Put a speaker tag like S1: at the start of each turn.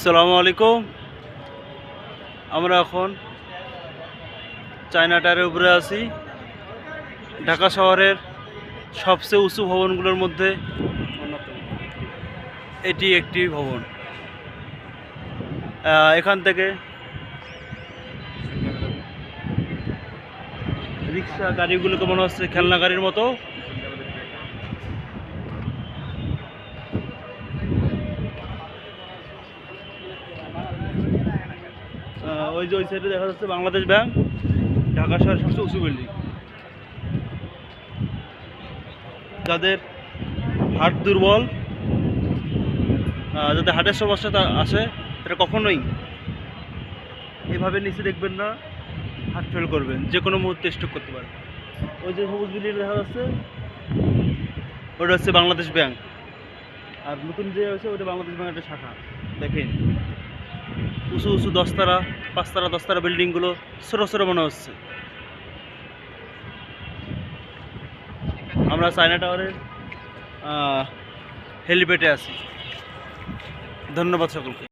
S1: আসসালামু আলাইকুম। আমরা এখন চায়না টায়ারের উপরে আছি। ঢাকা শহরের সবচেয়ে উঁচু ভবনগুলোর মধ্যে এটি একটি ভবন। এখান থেকে রিক্সা, গাড়িগুলোকে মনে হচ্ছে খেলনা গাড়ির মতো। ওই যে ওই সাইডে দেখা যাচ্ছে বাংলাদেশ ব্যাংক ঢাকা শহরের সবচেয়ে উঁচু বিল্ডিং যাদের হাট দুর্বল যাদের হার্টের সমস্যা আছে, তারা কখনোই এভাবে নিচে দেখবেন না হার্ট ফেল করবেন, যে কোনো মুহূর্তে স্টক করতে পারে। ওই যে সবুজ বিল্ডিং দেখা যাচ্ছে, ওটা হচ্ছে বাংলাদেশ ব্যাংক আর নতুন যে হয়েছে, ওটা বাংলাদেশ ব্যাংকের একটা শাখা। দেখেন। উঁচু উঁচু দশতারা, পাঁচতারা দশতারা বিল্ডিংগুলো ছোটো ছোটো মনে হচ্ছে। আমরা চায়না টাওয়ারের হেলিপ্যাডে আছি। ধন্যবাদ সকলকে।